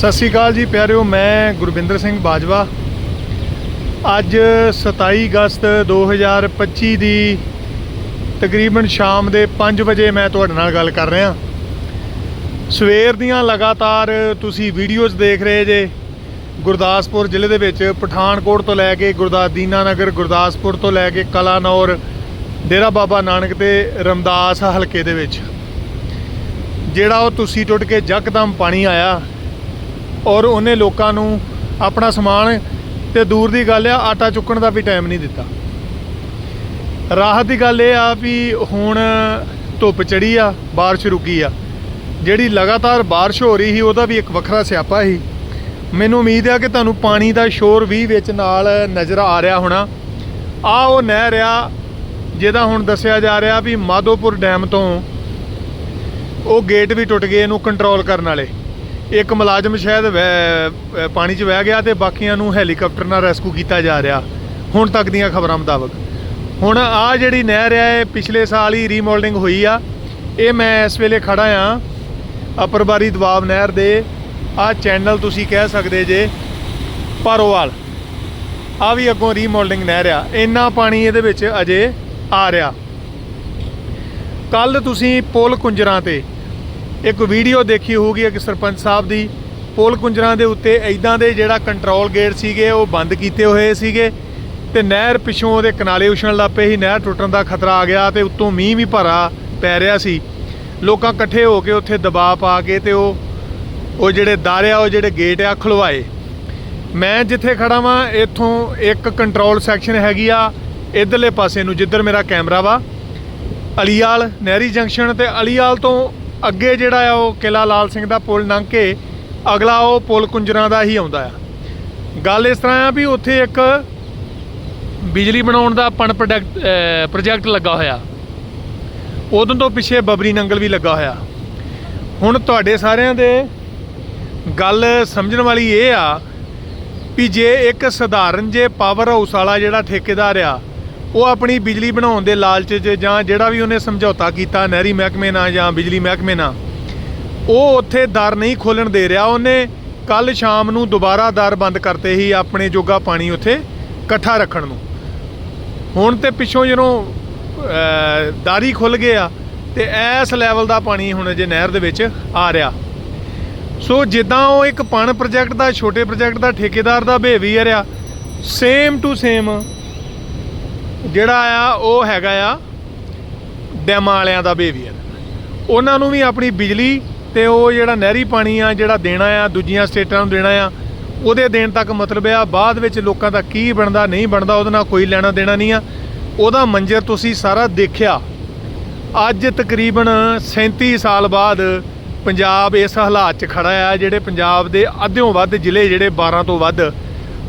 ਸਤਿ ਸ਼੍ਰੀ ਅਕਾਲ ਜੀ, ਪਿਆਰਿਓ, ਮੈਂ ਗੁਰਵਿੰਦਰ ਸਿੰਘ ਬਾਜਵਾ। ਅੱਜ 27 ਅਗਸਤ 2025 ਦੀ ਤਕਰੀਬਨ ਸ਼ਾਮ ਦੇ 5 ਵਜੇ ਮੈਂ ਤੁਹਾਡੇ ਨਾਲ ਗੱਲ ਕਰ ਰਿਹਾ। ਸਵੇਰ ਦੀਆਂ ਲਗਾਤਾਰ ਤੁਸੀਂ ਵੀਡੀਓਜ਼ ਦੇਖ ਰਹੇ ਜੇ, ਗੁਰਦਾਸਪੁਰ ਜ਼ਿਲ੍ਹੇ ਦੇ ਵਿੱਚ, ਪਠਾਨਕੋਟ ਤੋਂ ਲੈ ਕੇ ਗੁਰਦਾਸ ਦੀਨਾ ਨਗਰ ਗੁਰਦਾਸਪੁਰ ਤੋਂ ਲੈ ਕੇ ਕਲਾਨੌਰ, ਡੇਰਾ ਬਾਬਾ ਨਾਨਕ ਤੇ ਰਮਦਾਸ ਹਲਕੇ ਦੇ ਵਿੱਚ। ਜਿਹੜਾ ਉਹ ਤੁਸੀਂ ਟੁੱਟ ਕੇ ਜੱਕਦਮ ਪਾਣੀ ਆਇਆ ਔਰ ਉਹਨੇ ਲੋਕਾਂ ਨੂੰ ਆਪਣਾ ਸਮਾਨ ਤੇ ਦੂਰ ਦੀ ਗੱਲ ਆ, ਆਟਾ ਚੁੱਕਣ ਦਾ ਵੀ ਟਾਈਮ ਨਹੀਂ ਦਿੱਤਾ। ਰਾਹਤ ਦੀ ਗੱਲ ਇਹ ਆ ਵੀ ਹੁਣ ਧੁੱਪ ਚੜੀ ਆ, ਬਾਰਿਸ਼ ਰੁਕੀ ਆ। ਜਿਹੜੀ ਲਗਾਤਾਰ ਬਾਰਿਸ਼ ਹੋ ਰਹੀ ਸੀ, ਉਹਦਾ ਵੀ ਇੱਕ ਵੱਖਰਾ ਸਿਆਪਾ ਸੀ। ਮੈਨੂੰ ਉਮੀਦ ਆ ਕਿ ਤੁਹਾਨੂੰ ਪਾਣੀ ਦਾ ਸ਼ੋਰ ਵੀ ਵਿੱਚ ਨਾਲ ਨਜ਼ਰ ਆ ਰਿਹਾ ਹੋਣਾ। ਆ ਉਹ ਨਹਿਰ ਆ, ਜਿਹਦਾ ਹੁਣ ਦੱਸਿਆ ਜਾ ਰਿਹਾ ਵੀ ਮਾਧੋਪੁਰ ਡੈਮ ਤੋਂ ਉਹ ਗੇਟ ਵੀ ਟੁੱਟ ਗਏ ਇਹਨੂੰ ਕੰਟਰੋਲ ਕਰਨ ਵਾਲੇ। ਇੱਕ ਮੁਲਾਜ਼ਮ ਸ਼ਾਇਦ ਵਹਿ- ਪਾਣੀ 'ਚ ਵਹਿ ਗਿਆ ਤੇ ਬਾਕੀਆਂ ਨੂੰ ਹੈਲੀਕਾਪਟਰ ਨਾਲ ਰੈਸਕਿਊ ਕੀਤਾ ਜਾ ਰਿਹਾ। ਹੁਣ ਤੱਕ ਦੀਆਂ ਖਬਰਾਂ ਮੁਤਾਬਕ। ਹੁਣ ਆ ਜਿਹੜੀ ਨਹਿਰ ਹੈ, ਇਹ ਪਿਛਲੇ ਸਾਲ ਹੀ ਰੀਮੋਲਡਿੰਗ ਹੋਈ ਆ। ਇਹ ਮੈਂ ਇਸ ਵੇਲੇ ਖੜਾ ਆ ਅਪਰਬਾਰੀ ਦਬਾਵ ਨਹਿਰ ਦੇ। ਆ ਚੈਨਲ ਤੁਸੀਂ ਕਹਿ ਸਕਦੇ ਜੇ ਪਾਰੋਵਾਲ ਆ ਵੀ ਅੱਗੋਂ ਰੀਮੋਲਡਿੰਗ ਨਹਿਰ ਆ। ਇੰਨਾ ਪਾਣੀ ਇਹਦੇ ਵਿੱਚ ਅਜੇ ਆ ਰਿਹਾ। ਕੱਲ ਤੁਸੀਂ ਪੁਲ ਕੁੰਜਰਾਂ ਤੇ ਇੱਕ ਵੀਡੀਓ ਦੇਖੀ ਹੋਊਗੀ ਇੱਕ ਸਰਪੰਚ ਸਾਹਿਬ ਦੀ, ਪੁਲ ਕੁੰਜਰਾਂ ਦੇ ਉੱਤੇ ਐਦਾਂ ਦੇ ਜਿਹੜਾ ਕੰਟਰੋਲ ਗੇਟ ਸੀਗੇ, ਉਹ ਬੰਦ ਕੀਤੇ ਹੋਏ ਸੀਗੇ ਤੇ ਨਹਿਰ ਪਿਛੋਂ ਉਹਦੇ ਕਿਨਾਰੇ ਉਛਣ ਲੱਗ ਪਏ ਸੀ, ਨਹਿਰ ਟੁੱਟਣ ਦਾ ਖਤਰਾ ਆ ਗਿਆ ਤੇ ਉੱਤੋਂ ਮੀਂਹ ਵੀ ਭਰਾ ਪੈ ਰਿਹਾ ਸੀ। ਲੋਕਾਂ ਇਕੱਠੇ ਹੋ ਕੇ ਉੱਥੇ ਦਬਾਅ ਪਾ ਕੇ ਤੇ ਉਹ ਉਹ ਜਿਹੜੇ ਦਾਰਿਆ ਉਹ ਜਿਹੜੇ ਗੇਟ ਆ, ਖੁਲਵਾਏ। ਮੈਂ ਜਿੱਥੇ ਖੜਾ ਵਾਂ, ਇੱਥੋਂ ਇੱਕ ਕੰਟਰੋਲ ਸੈਕਸ਼ਨ ਹੈਗੀ ਆ, ਇਧਰਲੇ ਪਾਸੇ ਨੂੰ, ਜਿੱਧਰ ਮੇਰਾ ਕੈਮਰਾ ਵਾ, ਅਲੀਆਲ ਨਹਿਰੀ ਜੰਕਸ਼ਨ ਤੇ ਅਲੀਆਲ ਤੋਂ ਅੱਗੇ ਜਿਹੜਾ ਆ ਉਹ ਕਿਲਾ ਲਾਲ ਸਿੰਘ ਦਾ ਪੁਲ ਲੰਘ ਕੇ ਅਗਲਾ ਉਹ ਪੁਲ ਕੁੰਜਰਾਂ ਦਾ ਹੀ ਆਉਂਦਾ ਆ। ਗੱਲ ਇਸ ਤਰ੍ਹਾਂ ਆ ਵੀ ਉੱਥੇ ਇੱਕ ਬਿਜਲੀ ਬਣਾਉਣ ਦਾ ਪਣ ਪ੍ਰੋਡਕਟ ਪ੍ਰੋਜੈਕਟ ਲੱਗਾ ਹੋਇਆ। ਉਦੋਂ ਤੋਂ ਪਿੱਛੇ ਬਬਰੀ ਨੰਗਲ ਵੀ ਲੱਗਾ ਹੋਇਆ। ਹੁਣ ਤੁਹਾਡੇ ਸਾਰਿਆਂ ਦੇ ਗੱਲ ਸਮਝਣ ਵਾਲੀ ਇਹ ਆ ਵੀ ਜੇ ਇੱਕ ਸਧਾਰਨ ਜੇ ਪਾਵਰ ਹਾਊਸ ਵਾਲਾ ਜਿਹੜਾ ਠੇਕੇਦਾਰ ਆ ਉਹ ਆਪਣੀ ਬਿਜਲੀ ਬਣਾਉਣ ਦੇ ਲਾਲਚ 'ਚ ਜਾਂ ਜਿਹੜਾ ਵੀ ਉਹਨੇ ਸਮਝੌਤਾ ਕੀਤਾ ਨਹਿਰੀ ਮਹਿਕਮੇ ਨਾਲ ਜਾਂ ਬਿਜਲੀ ਮਹਿਕਮੇ ਨਾਲ ਉਹ ਉੱਥੇ ਦਰ ਨਹੀਂ ਖੋਲਣ ਦੇ ਰਿਹਾ। ਉਹਨੇ ਕੱਲ ਸ਼ਾਮ ਨੂੰ ਦੁਬਾਰਾ ਦਰ ਬੰਦ ਕਰਤੇ ਹੀ ਆਪਣੇ ਜੋਗਾ ਪਾਣੀ ਉੱਥੇ ਇਕੱਠਾ ਰੱਖਣ ਨੂੰ। ਹੁਣ ਤੇ ਪਿੱਛੋਂ ਜਦੋਂ ਅਹ, ਦਾਰੀ ਖੁੱਲ ਗਿਆ ਤੇ ਐਸ ਲੈਵਲ ਦਾ ਪਾਣੀ ਹੁਣ ਜੇ ਨਹਿਰ ਦੇ ਵਿੱਚ ਆ ਰਿਹਾ। ਸੋ ਜਿੱਦਾਂ ਉਹ ਇੱਕ ਪਣ ਪ੍ਰੋਜੈਕਟ ਦਾ ਛੋਟੇ ਪ੍ਰੋਜੈਕਟ ਦਾ ਠੇਕੇਦਾਰ ਦਾ ਬਿਹੇਵੀਅਰ ਆ ਸੇਮ ਟੂ ਸੇਮ ਜਿਹੜਾ ਆ, ਉਹ ਹੈਗਾ ਆ, ਡੈਮਾਂ ਵਾਲਿਆਂ ਦਾ ਬਿਹੇਵੀਅਰ ਉਹਨਾਂ ਨੂੰ ਵੀ ਆਪਣੀ ਬਿਜਲੀ ਤੇ ਉਹ ਜਿਹੜਾ ਨਹਿਰੀ ਪਾਣੀ ਆ, ਜਿਹੜਾ ਦੇਣਾ ਆ, ਦੂਜੀਆਂ ਸਟੇਟਾਂ ਨੂੰ ਦੇਣਾ ਆ, ਉਹਦੇ ਦੇਣ ਤੱਕ ਮਤਲਬ ਆ, ਬਾਅਦ ਵਿੱਚ ਲੋਕਾਂ ਦਾ ਕੀ ਬਣਦਾ, ਨਹੀਂ ਬਣਦਾ, ਉਹਦੇ ਨਾਲ ਕੋਈ ਲੈਣਾ ਦੇਣਾ ਨਹੀਂ ਆ। ਉਹਦਾ ਮੰਜ਼ਰ ਤੁਸੀਂ ਸਾਰਾ ਦੇਖਿਆ। ਅੱਜ ਤਕਰੀਬਨ 37 ਸਾਲ ਬਾਅਦ ਪੰਜਾਬ ਇਸ ਹਾਲਾਤ 'ਚ ਖੜਾ ਆ, ਜਿਹੜੇ ਪੰਜਾਬ ਦੇ ਅੱਧਿਓਂ ਵੱਧ ਜ਼ਿਲ੍ਹੇ ਜਿਹੜੇ 12 ਤੋਂ ਵੱਧ,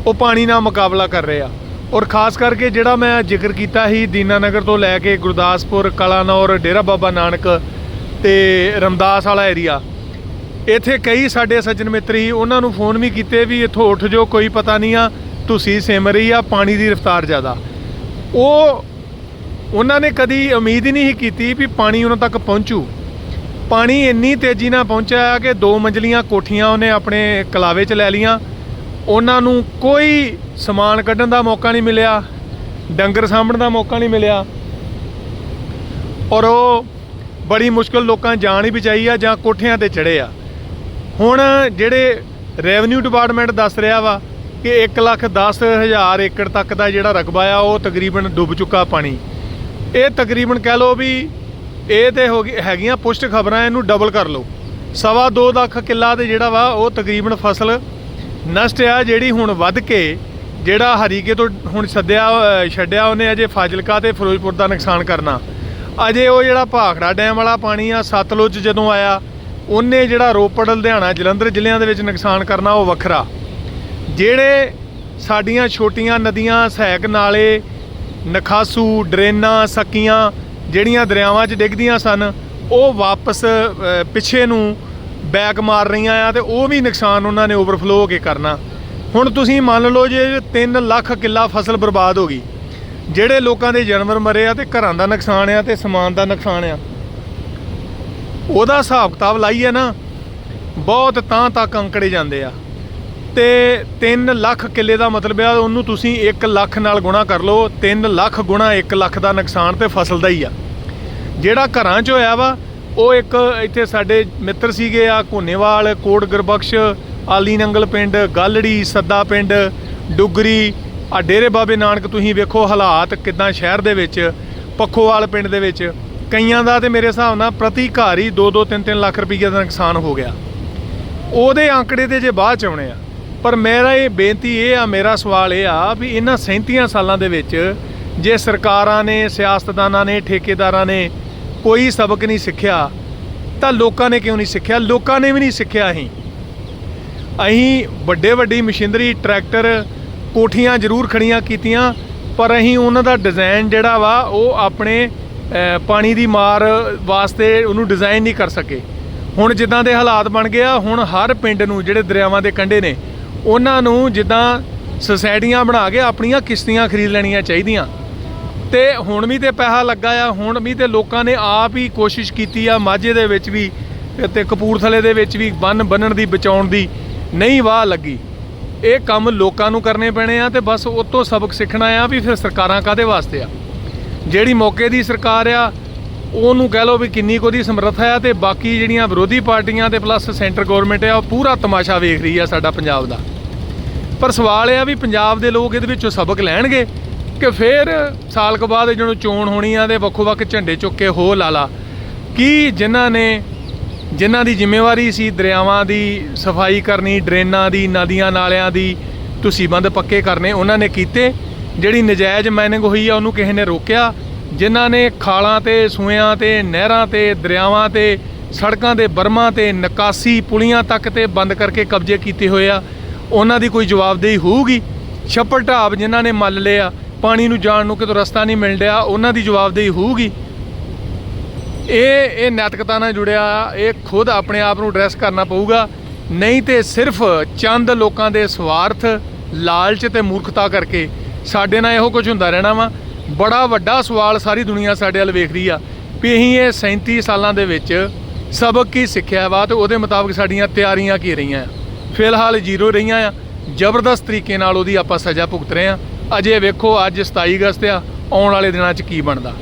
ਉਹ ਪਾਣੀ ਨਾਲ ਮੁਕਾਬਲਾ ਕਰ ਰਹੇ ਆ। ਔਰ ਖਾਸ ਕਰਕੇ ਜਿਹੜਾ ਮੈਂ ਜ਼ਿਕਰ ਕੀਤਾ ਸੀ ਦੀਨਾਨਗਰ ਤੋਂ ਲੈ ਕੇ ਗੁਰਦਾਸਪੁਰ, ਕਲਾਨੌਰ, ਡੇਰਾ ਬਾਬਾ ਨਾਨਕ ਤੇ ਰਮਦਾਸ ਵਾਲਾ ਏਰੀਆ ਇੱਥੇ ਕਈ ਸਾਡੇ ਸੱਜਣ ਮਿੱਤਰੀ ਉਹਨਾਂ ਨੂੰ ਫੋਨ ਵੀ ਕੀਤੇ ਵੀ ਇੱਥੋਂ ਉੱਠ ਜੋ ਕੋਈ ਪਤਾ ਨਹੀਂ ਆ, ਤੁਸੀਂ ਸਿਮ ਰਹੀ ਆ, ਪਾਣੀ ਦੀ ਰਫ਼ਤਾਰ ਜ਼ਿਆਦਾ। ਉਹ ਉਹਨਾਂ ਨੇ ਕਦੀ ਉਮੀਦ ਹੀ ਨਹੀਂ ਸੀ ਕੀਤੀ ਵੀ ਪਾਣੀ ਉਹਨਾਂ ਤੱਕ ਪਹੁੰਚੂ। ਪਾਣੀ ਇੰਨੀ ਤੇਜ਼ੀ ਨਾਲ ਪਹੁੰਚਿਆ ਕਿ ਦੋ ਮੰਜ਼ਲੀਆਂ ਕੋਠੀਆਂ ਉਹਨੇ ਆਪਣੇ ਕਲਾਵੇ 'ਚ ਲੈ ਲੀਆਂ ਉਹਨਾਂ ਨੂੰ ਕੋਈ ਸਮਾਨ ਕੱਢਣ ਦਾ ਮੌਕਾ ਨਹੀਂ ਮਿਲਿਆ, ਡੰਗਰ ਸਾਂਭਣ ਦਾ ਮੌਕਾ ਨਹੀਂ ਮਿਲਿਆ। ਔਰ ਉਹ ਬੜੀ ਮੁਸ਼ਕਲ ਲੋਕਾਂ ਜਾਨ ਹੀ ਬਚਾਈ ਆ ਜਾਂ ਕੋਠਿਆਂ ਤੇ ਚੜੇ ਆ। ਹੁਣ ਜਿਹੜੇ ਰੈਵਨਿਊ ਡਿਪਾਰਟਮੈਂਟ ਦੱਸ ਰਿਹਾ ਵਾ ਕਿ 1 ਲੱਖ 10 ਹਜ਼ਾਰ ਏਕੜ ਤੱਕ ਦਾ ਜਿਹੜਾ ਰਕਬਾ ਆ, ਉਹ ਤਕਰੀਬਨ ਡੁੱਬ ਚੁੱਕਾ ਪਾਣੀ। ਇਹ ਤਕਰੀਬਨ ਕਹਿ ਲਓ ਵੀ ਇਹ ਤੇ ਹੋ ਗਈ, ਹੈਗੀਆਂ ਪੁਸ਼ਟ ਖਬਰਾਂ, ਇਹਨੂੰ ਡਬਲ ਕਰ ਲਓ। ਸਵਾ 2 ਲੱਖ ਕਿੱਲਾ ਤੇ ਜਿਹੜਾ ਵਾ, ਉਹ ਤਕਰੀਬਨ ਫਸਲ ਨਸ਼ਟ ਆ ਜਿਹੜੀ ਹੁਣ ਵੱਧ ਕੇ, ਜਿਹੜਾ ਹਰੀਕੇ ਤੋਂ ਹੁਣ ਸੱਦਿਆ, ਛੱਡਿਆ ਉਹਨੇ ਅਜੇ ਫਾਜ਼ਿਲਕਾ ਤੇ ਫਿਰੋਜ਼ਪੁਰ ਦਾ ਨੁਕਸਾਨ ਕਰਨਾ। ਅਜੇ ਉਹ ਜਿਹੜਾ ਭਾਖੜਾ ਡੈਮ ਵਾਲਾ ਪਾਣੀ ਆ, ਸਤਲੁਜ ਜਦੋਂ ਆਇਆ, ਉਹਨੇ ਜਿਹੜਾ ਰੋਪੜ, ਲੁਧਿਆਣਾ, ਜਲੰਧਰ ਜ਼ਿਲ੍ਹਿਆਂ ਦੇ ਵਿੱਚ ਨੁਕਸਾਨ ਕਰਨਾ, ਉਹ ਵੱਖਰਾ। ਜਿਹੜੇ ਸਾਡੀਆਂ ਛੋਟੀਆਂ ਨਦੀਆਂ ਸਹਾਇਕ ਨਾਲੇ, ਨਖਾਸੂ, ਡਰੇਨਾਂ, ਸਕੀਆਂ ਜਿਹੜੀਆਂ ਦਰਿਆਵਾਂ 'ਚ ਡਿੱਗਦੀਆਂ ਸਨ, ਉਹ ਵਾਪਸ ਪਿੱਛੇ ਨੂੰ ਬੈਕ ਮਾਰ ਰਹੀਆਂ ਆ ਤੇ ਉਹ ਵੀ ਨੁਕਸਾਨ ਉਹਨਾਂ ਨੇ ਓਵਰਫਲੋ ਹੋ ਕੇ ਕਰਨਾ। ਹੁਣ ਤੁਸੀਂ ਮੰਨ ਲਓ ਜੇ 3 ਲੱਖ ਕਿੱਲਾ ਫਸਲ ਬਰਬਾਦ ਹੋ ਗਈ, ਜਿਹੜੇ ਲੋਕਾਂ ਦੇ ਜਾਨਵਰ ਮਰੇ ਆ ਤੇ ਘਰਾਂ ਦਾ ਨੁਕਸਾਨ ਆ ਤੇ ਸਮਾਨ ਦਾ ਨੁਕਸਾਨ ਆ। ਉਹਦਾ ਹਿਸਾਬ ਕਿਤਾਬ ਲਾਈਏ ਨਾ, ਬਹੁਤ ਤਾਂ ਤੱਕ ਅੰਕੜੇ ਜਾਂਦੇ ਆ। ਤੇ 3 ਲੱਖ ਕਿੱਲੇ ਦਾ ਮਤਲਬ ਆ, ਉਹਨੂੰ ਤੁਸੀਂ 1 ਲੱਖ ਨਾਲ ਗੁਣਾ ਕਰ ਲਓ 3 ਲੱਖ ਗੁਣਾ 1 ਲੱਖ ਦਾ ਨੁਕਸਾਨ ਤੇ ਫਸਲ ਦਾ ਹੀ ਆ। ਜਿਹੜਾ ਘਰਾਂ 'ਚ ਹੋਇਆ ਵਾ ਉਹ ਇੱਕ ਇੱਥੇ ਸਾਡੇ ਮਿੱਤਰ ਸੀਗੇ ਆ ਕੋਨੇਵਾਲ ਕੋਟ ਗੁਰਬਖਸ਼, ਆਲੀ ਨੰਗਲ ਪਿੰਡ, ਗਾਲੜੀ, ਸੱਦਾ ਪਿੰਡ, ਡੁਗਰੀ, ਆ ਡੇਰੇ ਬਾਬੇ ਨਾਨਕ ਤੁਸੀਂ ਵੇਖੋ ਹਾਲਾਤ ਕਿਦਾਂ ਸ਼ਹਿਰ ਦੇ ਵਿੱਚ, ਪੱਖੋਵਾਲ ਪਿੰਡ ਦੇ ਵਿੱਚ, ਕਈਆਂ ਦਾ ਤੇ ਮੇਰੇ ਹਿਸਾਬ ਨਾਲ ਪ੍ਰਤੀ ਘਰ ਹੀ 2-2 3-3 ਲੱਖ ਰੁਪਈਏ ਦਾ ਨੁਕਸਾਨ ਹੋ ਗਿਆ। ਉਹਦੇ ਆંકੜੇ ਤੇ ਜੇ ਬਾਅਦ ਚ ਆਉਣੇ ਆ, ਪਰ ਮੇਰਾ ਇਹ ਬੇਨਤੀ ਇਹ ਆ, ਮੇਰਾ ਸਵਾਲ ਇਹ ਆ ਵੀ ਇਹਨਾਂ 37 ਸਾਲਾਂ ਦੇ ਵਿੱਚ ਜੇ ਸਰਕਾਰਾਂ ਨੇ, ਸਿਆਸਤਦਾਨਾਂ ਨੇ, ਠੇਕੇਦਾਰਾਂ ਨੇ ਕੋਈ ਸਬਕ ਨਹੀਂ ਸਿੱਖਿਆ, ਤਾਂ ਲੋਕਾਂ ਨੇ ਕਿਉਂ ਨਹੀਂ ਸਿੱਖਿਆ? ਲੋਕਾਂ ਨੇ ਵੀ ਨਹੀਂ ਸਿੱਖਿਆ ਅਸੀਂ। ਅਸੀਂ ਵੱਡੇ ਵੱਡੀ ਮਸ਼ੀਨਰੀ, ਟਰੈਕਟਰ, ਕੋਠੀਆਂ ਜ਼ਰੂਰ ਖੜੀਆਂ ਕੀਤੀਆਂ, ਪਰ ਅਸੀਂ ਉਹਨਾਂ ਦਾ ਡਿਜ਼ਾਈਨ ਜਿਹੜਾ ਵਾ, ਉਹ ਆਪਣੇ ਪਾਣੀ ਦੀ ਮਾਰ ਵਾਸਤੇ ਉਹਨੂੰ ਡਿਜ਼ਾਈਨ ਨਹੀਂ ਕਰ ਸਕੇ। ਹੁਣ ਜਿੱਦਾਂ ਦੇ ਹਾਲਾਤ ਬਣ ਗਏ ਆ, ਹੁਣ ਹਰ ਪਿੰਡ ਨੂੰ, ਜਿਹੜੇ ਦਰਿਆਵਾਂ ਦੇ ਕੰਢੇ ਨੇ, ਉਹਨਾਂ ਨੂੰ ਜਿੱਦਾਂ ਸੁਸਾਇਟੀਆਂ ਬਣਾ ਕੇ ਆਪਣੀਆਂ ਕਿਸ਼ਤੀਆਂ ਖਰੀਦ ਲੈਣੀਆਂ ਚਾਹੀਦੀਆਂ। ਤੇ ਹੁਣ ਵੀ ਤੇ ਪੈਸਾ ਲੱਗਾ ਆ, ਹੁਣ ਵੀ ਤੇ ਲੋਕਾਂ ਨੇ ਆਪ ਹੀ ਕੋਸ਼ਿਸ਼ ਕੀਤੀ ਆ ਮਾਝੇ ਦੇ ਵਿੱਚ ਵੀ ਤੇ ਕਪੂਰਥਲੇ ਦੇ ਵਿੱਚ ਵੀ ਬੰਨ ਬੰਨਣ ਦੀ, ਬਚਾਉਣ ਦੀ ਨਹੀਂ ਵਾਹ ਲੱਗੀ। ਇਹ ਕੰਮ ਲੋਕਾਂ ਨੂੰ ਕਰਨੇ ਪੈਣੇ ਆ ਤੇ ਬਸ ਉਹ ਤੋਂ ਸਬਕ ਸਿੱਖਣਾ ਆ ਵੀ ਫਿਰ ਸਰਕਾਰਾਂ ਕਾਦੇ ਵਾਸਤੇ ਆ। ਜਿਹੜੀ ਮੌਕੇ ਦੀ ਸਰਕਾਰ ਆ, ਉਹਨੂੰ ਕਹਿ ਲਓ ਵੀ ਕਿੰਨੀ ਕੁ ਉਹਦੀ ਸਮਰੱਥਾ ਆ ਤੇ ਬਾਕੀ ਜਿਹੜੀਆਂ ਵਿਰੋਧੀ ਪਾਰਟੀਆਂ ਤੇ ਪਲੱਸ ਸੈਂਟਰ ਗਵਰਨਮੈਂਟ ਆ, ਉਹ ਪੂਰਾ ਤਮਾਸ਼ਾ ਵੇਖ ਰਹੀ ਆ ਸਾਡਾ ਪੰਜਾਬ ਦਾ। ਪਰ ਸਵਾਲ ਇਹ ਆ ਵੀ ਪੰਜਾਬ ਦੇ ਲੋਕ ਇਹਦੇ ਵਿੱਚੋਂ ਸਬਕ ਲੈਣਗੇ? ਕਿ ਫਿਰ ਸਾਲ ਕੁ ਬਾਅਦ ਜਦੋਂ ਚੋਣ ਹੋਣੀ ਆ ਤੇ ਵੱਖੋ ਵੱਖ ਝੰਡੇ ਚੁੱਕ ਕੇ ਹੋ ਲਾਲਾ। ਕੀ ਜਿਨ੍ਹਾਂ ਨੇ, ਜਿਨ੍ਹਾਂ ਦੀ ਜ਼ਿੰਮੇਵਾਰੀ ਸੀ ਦਰਿਆਵਾਂ ਦੀ ਸਫ਼ਾਈ ਕਰਨੀ, ਡਰੇਨਾਂ ਦੀ, ਨਦੀਆਂ ਨਾਲਿਆਂ ਦੀ, ਤੁਸੀਂ ਬੰਦ ਪੱਕੇ ਕਰਨੇ, ਉਹਨਾਂ ਨੇ ਕੀਤੇ। ਜਿਹੜੀ ਨਜਾਇਜ਼ ਮਾਈਨਿੰਗ ਹੋਈ ਆ, ਉਹਨੂੰ ਕਿਸੇ ਨੇ ਰੋਕਿਆ। ਜਿਨ੍ਹਾਂ ਨੇ ਖਾਲਾਂ ਤੇ ਸੂਇਆਂ ਤੇ, ਨਹਿਰਾਂ ਤੇ, ਦਰਿਆਵਾਂ ਤੇ, ਸੜਕਾਂ ਦੇ ਬਰਮਾਂ ਤੇ, ਨਿਕਾਸੀ ਪੁਲੀਆਂ ਤੱਕ ਤੇ ਬੰਦ ਕਰਕੇ ਕਬਜ਼ੇ ਕੀਤੇ ਹੋਏ ਆ। ਉਹਨਾਂ ਦੀ ਕੋਈ ਜਵਾਬਦੇਹੀ ਹੋਊਗੀ? ਛੱਪੜ ਢਾਬ ਜਿਨ੍ਹਾਂ ਨੇ ਮੱਲ ਲਿਆ ਪਾਣੀ ਨੂੰ ਜਾਣ ਨੂੰ ਕਿਤੋਂ ਰਸਤਾ ਨਹੀਂ ਮਿਲ ਰਿਹਾ, ਉਹਨਾਂ ਦੀ ਜਵਾਬਦੇਹੀ ਹੋਊਗੀ। ਇਹ ਇਹ ਨੈਤਿਕਤਾ ਨਾਲ ਜੁੜਿਆ, ਇਹ ਖੁਦ ਆਪਣੇ ਆਪ ਨੂੰ ਐਡਰੈਸ ਕਰਨਾ ਪਊਗਾ। ਨਹੀਂ ਤੇ ਸਿਰਫ ਚੰਦ ਲੋਕਾਂ ਦੇ ਸਵਾਰਥ, ਲਾਲਚ ਤੇ ਮੂਰਖਤਾ ਕਰਕੇ ਸਾਡੇ ਨਾਲ ਇਹੋ ਕੁਝ ਹੁੰਦਾ ਰਹਿਣਾ ਵਾ। ਬੜਾ ਵੱਡਾ ਸਵਾਲ ਸਾਰੀ ਦੁਨੀਆ ਸਾਡੇ ਵੱਲ ਵੇਖ ਰਹੀ ਆ ਵੀ ਅਸੀਂ ਇਹ 37 ਸਾਲਾਂ ਦੇ ਵਿੱਚ ਸਬਕ ਕੀ ਸਿੱਖਿਆ ਵਾ ਤੇ ਉਹਦੇ ਮੁਤਾਬਕ ਸਾਡੀਆਂ ਤਿਆਰੀਆਂ ਕੀ ਰਹੀਆਂ। ਆ ਫਿਲਹਾਲ ਜ਼ੀਰੋ ਰਹੀਆਂ ਆ। ਜ਼ਬਰਦਸਤ ਤਰੀਕੇ ਨਾਲ ਉਹਦੀ ਆਪਾਂ ਸਜ਼ਾ ਭੁਗਤ ਰਹੇ ਆ। ਅਜੇ ਵੇਖੋ ਅੱਜ 27 ਅਗਸਤ ਆ ਆਉਣ ਵਾਲੇ ਦਿਨਾਂ 'ਚ ਕੀ ਬਣਦਾ।